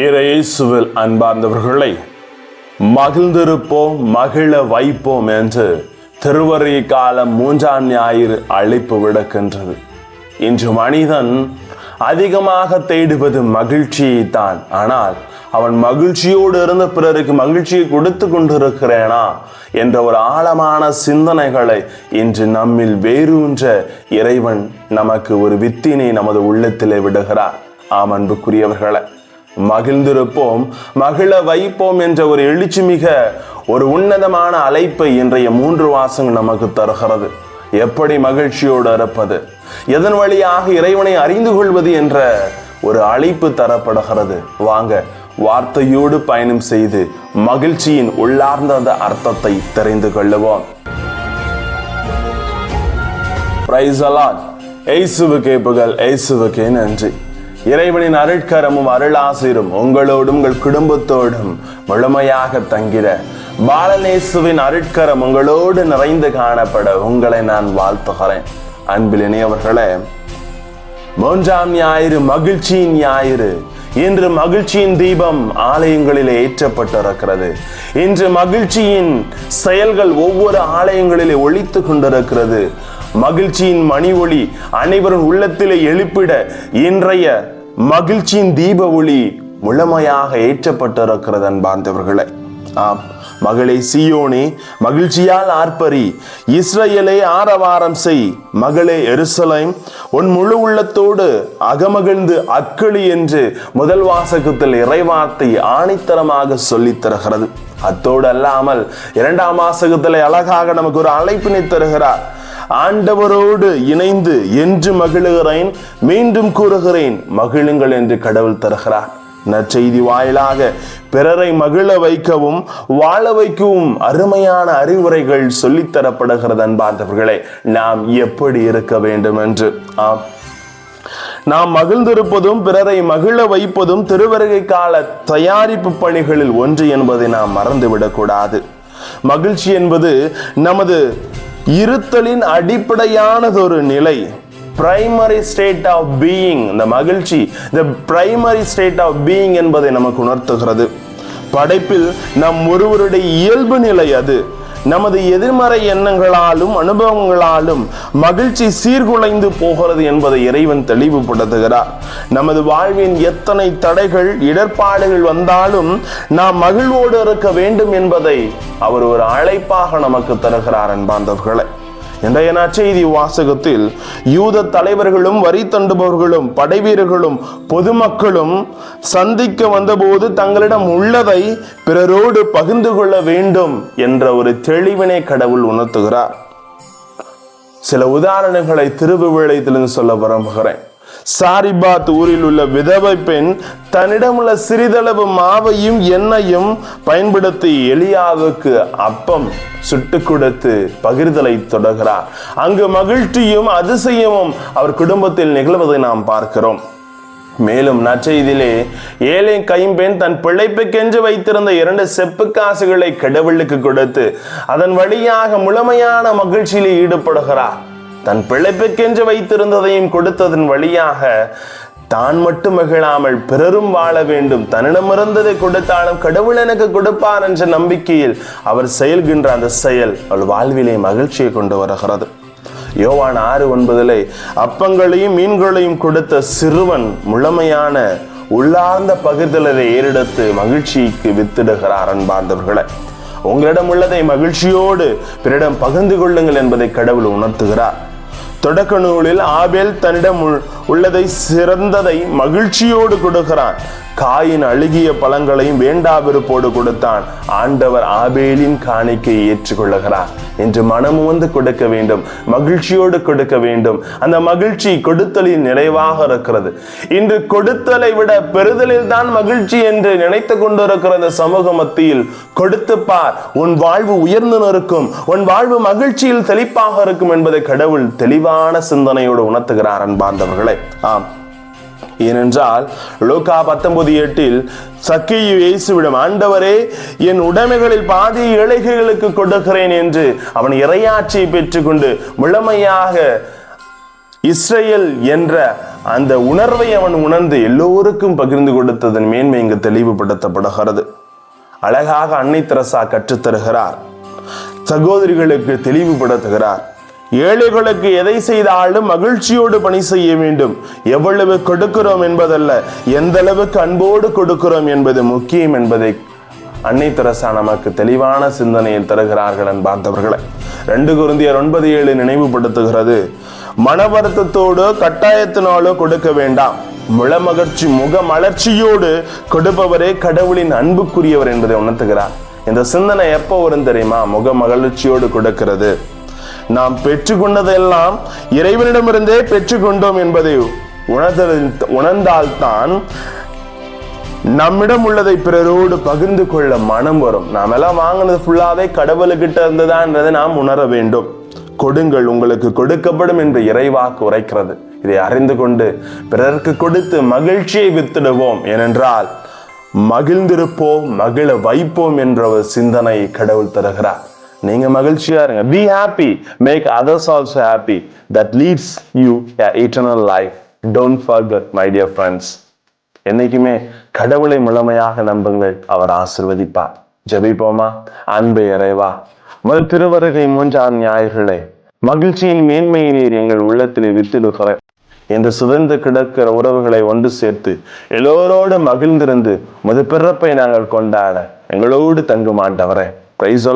இயேசுவில் அன்பார்ந்தவர்களை மகிழ்ந்திருப்போம் மகிழ வைப்போம் என்று திருவரி காலம் மூன்றாம் ஞாயிறு அழைப்பு விடுக்கின்றது. இன்று மனிதன் அதிகமாக தேடுவது மகிழ்ச்சியை தான் ஆனால் அவன் மகிழ்ச்சியோடு இருந்த பிறருக்கு மகிழ்ச்சியை கொடுத்து கொண்டிருக்கிறேனா என்ற ஒரு ஆழமான சிந்தனைகளை இன்று நம்மில் வேரூன்ற இறைவன் நமக்கு ஒரு வித்தினை நமது உள்ளத்திலே விடுகிறார். ஆம் அன்புக்குரியவர்களை. மகிழ்ந்திருப்போம் மகிழ வைப்போம் என்ற ஒரு எழுச்சி மிக ஒரு உன்னதமான அழைப்பை இன்றைய மூன்று வாசங்கள் நமக்கு தருகிறது. எப்படி மகிழ்ச்சியோடு இருப்பது? எதன் வழியாக இறைவனை அறிந்து கொள்வது என்ற ஒரு அழைப்பு தரப்படுகிறது. வாங்க வார்த்தையோடு பயணம் செய்து மகிழ்ச்சியின் உள்ளார்ந்த அர்த்தத்தை தெரிந்து கொள்ளுவோம். பிரைஸ் அலாட் ஏசுவுக்கே புகழ் எய்சுவுக்கே நன்றி. இறைவனின் அருட்கரமும் அருளாசிரும் உங்களோடும் உங்கள் குடும்பத்தோடும் முழுமையாக தங்கிட. பாலநேசுவின் அருட்கரம் உங்களோடு நிறைந்து காணப்பட. உங்களை நான் வாழ்த்துகிறேன். அன்பில் இணையவர்களே மூன்றாம் ஞாயிறு மகிழ்ச்சியின் ஞாயிறு. இன்று மகிழ்ச்சியின் தீபம் ஆலயங்களிலே ஏற்றப்பட்டிருக்கிறது. இன்று மகிழ்ச்சியின் செயல்கள் ஒவ்வொரு ஆலயங்களிலே ஒழித்து கொண்டிருக்கிறது. மகிழ்ச்சியின் மணி ஒளி அனைவரும் உள்ளத்திலே எழுப்பிட இன்றைய மகிழ்ச்சியின் தீப ஒளி முழுமையாக ஏற்றப்பட்டிருக்கிறது அன்பார்ந்தவர்களை. ஆம் மகளே சியோனே மகிழ்ச்சியால் ஆர்ப்பரி. இஸ்ரேலை ஆரவாரம் செய் மகளே எருசலேம். உன் முழு உள்ளத்தோடு அகமகிழ்ந்து அக்களி என்று முதல் வாசகத்தில் இறைவார்த்தை ஆணித்தரமாக சொல்லித் தருகிறது. அத்தோடு அல்லாமல் இரண்டாம் வாசகத்தில் அழகாக நமக்கு ஒரு அழைப்பினை தருகிறார். ஆண்டவரோடு இணைந்து என்று மகிழுகிறேன் மீண்டும் கூறுகிறேன் மகிழுங்கள் என்று கடவுள் தருகிறார். நற்செய்தி வாயிலாக பிறரை மகிழ வைக்கவும் வாழ வைக்கவும் அருமையான அறிவுரைகள் சொல்லித்தரப்படுகிறது அன்பார்ந்தவர்களே நாம் எப்படி இருக்க வேண்டும் என்று? ஆம். நாம் மகிழ்ந்திருப்பதும் பிறரை மகிழ வைப்பதும் திருவருகை கால தயாரிப்பு பணிகளில் ஒன்று என்பதை நாம் மறந்துவிடக்கூடாது. மகிழ்ச்சி என்பது நமது இருத்தலின் அடிப்படையானதொரு நிலை. பிரைமரி ஸ்டேட் ஆஃப் பீயிங் இந்த மகிழ்ச்சி இந்த பிரைமரி ஸ்டேட் ஆஃப் பீயிங் என்பதை நமக்கு உணர்த்துகிறது. படைப்பில் நம் ஒருவருடைய இயல்பு நிலை அது. நமது எதிர்மறை எண்ணங்களாலும் அனுபவங்களாலும் மகிழ்ச்சி சீர்குலைந்து போகிறது என்பதை இறைவன் தெளிவுபடுத்துகிறார். நமது வாழ்வின் எத்தனை தடைகள் இடர்பாடுகள் வந்தாலும் நாம் மகிழ்வோடு இருக்க வேண்டும் என்பதை அவர் ஒரு அழைப்பாக நமக்கு தருகிறார் அன்பாந்தவர்களை இன்றைய நற்செய்தி வாசகத்தில் யூத தலைவர்களும் வரி தண்டுபவர்களும் படைவீரர்களும் பொதுமக்களும் சந்திக்க வந்தபோது தங்களிடம் உள்ளதை பிறரோடு பகிர்ந்து கொள்ள வேண்டும் என்ற ஒரு தெளிவினை கடவுள் உணர்த்துகிறார். சில உதாரணங்களை திருவிவிழைத்திலிருந்து சொல்ல விரும்புகிறேன். சாரிபாத் ஊரில் உள்ள விதவை பெண் தன்னிடமுள்ள சிறிதளவு மாவையும் எண்ணெயும் பயன்படுத்தி எலியாவுக்கு அப்பம் சுட்டு கொடுத்து பகிர்தலை தொடர்கிறார். அங்கு மகிழ்ச்சியும் அதிசயமும் அவர் குடும்பத்தில் நிகழ்வதை நாம் பார்க்கிறோம். மேலும் நற்செய்தியிலே ஏழை கைம்பெண் தன் பிழைப்புக்கென்று வைத்திருந்த இரண்டு செப்பு காசுகளை கடவுளுக்கு கொடுத்து அதன் வழியாக முழுமையான மகிழ்ச்சியில் ஈடுபடுகிறார். தன் பிழைப்புக்கென்று வைத்திருந்ததையும் கொடுத்ததன் வழியாக தான் மட்டும் மகிழாமல் பிறரும் வாழ வேண்டும். தன்னிடமிருந்ததை கொடுத்தாலும் கடவுள் எனக்கு கொடுப்பார் என்ற நம்பிக்கையில் அவர் செயல்கின்ற அந்த செயல் அவள் வாழ்விலே மகிழ்ச்சியை கொண்டு வருகிறது. யோவான் ஆறு ஒன்பதிலே அப்பங்களையும் மீன்களையும் கொடுத்த சிறுவன் முழுமையான உள்ளார்ந்த பகிர்தலரை ஏறெடுத்து மகிழ்ச்சிக்கு வித்திடுகிறார் அன்பார்ந்தவர்களை. உங்களிடம் உள்ளதை மகிழ்ச்சியோடு பிறரிடம் பகிர்ந்து கொள்ளுங்கள் என்பதை கடவுள் உணர்த்துகிறார். தொடக்க நூலில் ஆபேல் தன்னிடம் உள்- உள்ளதை சிறந்ததை மகிழ்ச்சியோடு கொடுக்கிறான். காயின் அழுகிய பழங்களையும் வேண்டா விருப்போடு கொடுத்தான். ஆண்டவர் ஆபேலின் காணிக்கையை ஏற்றுக்கொள்ளுகிறார். என்று மனமு வந்து கொடுக்க வேண்டும். மகிழ்ச்சியோடு கொடுக்க வேண்டும். அந்த மகிழ்ச்சி கொடுத்தலின் நிறைவாக இருக்கிறது. இன்று கொடுத்தலை விட பெறுதலில் தான் மகிழ்ச்சி என்று நினைத்து கொண்டிருக்கிற அந்த சமூக மத்தியில் கொடுத்து பார். உன் வாழ்வு உயர்ந்து நிற்கும். உன் வாழ்வு மகிழ்ச்சியில் தெளிப்பாக இருக்கும் என்பதை கடவுள் தெளிவான சிந்தனையோடு உணர்த்துகிறார் அன்பார்ந்தவர்களே. ஆம். ஏனென்றால் லோகா பத்தொன்பது எட்டில் சக்கையை இயேசுவிடம் ஆண்டவரே என் உடைமைகளில் பாதி ஏழைகளுக்கு கொடுக்கிறேன் என்று அவன் இறையாட்சியை பெற்றுக்கொண்டு முழுமையாக இஸ்ரேல் என்ற அந்த உணர்வை அவன் உணர்ந்து எல்லோருக்கும் பகிர்ந்து கொடுத்ததன் மேன்மை இங்கு தெளிவுபடுத்தப்படுகிறது. அழகாக அன்னை தெரசா கற்றுத்தருகிறார். சகோதரிகளுக்கு தெளிவுபடுத்துகிறார். ஏழைகளுக்கு எதை செய்தாலும் மகிழ்ச்சியோடு பணி செய்ய வேண்டும். எவ்வளவு கொடுக்கிறோம் என்பதல்ல எந்த அளவுக்கு அன்போடு கொடுக்கிறோம் என்பது முக்கியம் என்பதை அன்னை தெரசா நமக்கு தெளிவான சிந்தனையில் தருகிறார்கள் அன்பார்ந்தவர்களை ரெண்டு குருந்தியர் ஒன்பது ஏழு நினைவுபடுத்துகிறது. மன வருத்தத்தோடு கட்டாயத்தினாலோ கொடுக்க வேண்டாம். முளமகிழ்ச்சி முக மலர்ச்சியோடு கொடுப்பவரே கடவுளின் அன்புக்குரியவர் என்பதை உணர்த்துகிறார். இந்த சிந்தனை எப்போ வரும் தெரியுமா? முக மகிழ்ச்சியோடு கொடுக்கிறது. நாம் பெற்றுக்கொண்டதெல்லாம் இறைவனிடமிருந்தே பெற்றுக்கொண்டோம் என்பதை உணர்ந்த உணர்ந்தால்தான் நம்மிடம் உள்ளதை பிறரோடு பகிர்ந்து கொள்ள மனம் வரும். நாம் எல்லாம் வாங்கினது ஃபுல்லாவே கடவுளுக்கிட்ட இருந்ததான்றதை நாம் உணர வேண்டும். கொடுங்கள் உங்களுக்கு கொடுக்கப்படும் என்று இறைவாக்கு உரைக்கிறது. இதை அறிந்து கொண்டு பிறருக்கு கொடுத்து மகிழ்ச்சியை வித்திடுவோம். ஏனென்றால் மகிழ்ந்திருப்போம் மகிழ வைப்போம் என்ற ஒரு சிந்தனை கடவுள் தருகிறார். நீங்க மகிழ்ச்சியா இருங்க. Be happy make others also happy that leads you eternal life don't forget my dear friends என்னைக்குமே கடவுளை முழுமையாக நம்புங்கள். அவர் ஆசிர்வதிப்பார். ஜபிப்போமா? அன்பு இறைவா முதல் திருவருகை மூன்றாம் ஞாயிறுகளே மகிழ்ச்சியின் மேன்மையை நீர் எங்கள் உள்ளத்தில் வித்திடுகிற இந்த சுதந்து கிடக்கிற உறவுகளை ஒன்று சேர்த்து எல்லோரோடு மகிழ்ந்திருந்து முது பிறப்பை நாங்கள் கொண்டாட எங்களோடு தங்கும் ஆண்டவரே பிரைஸ்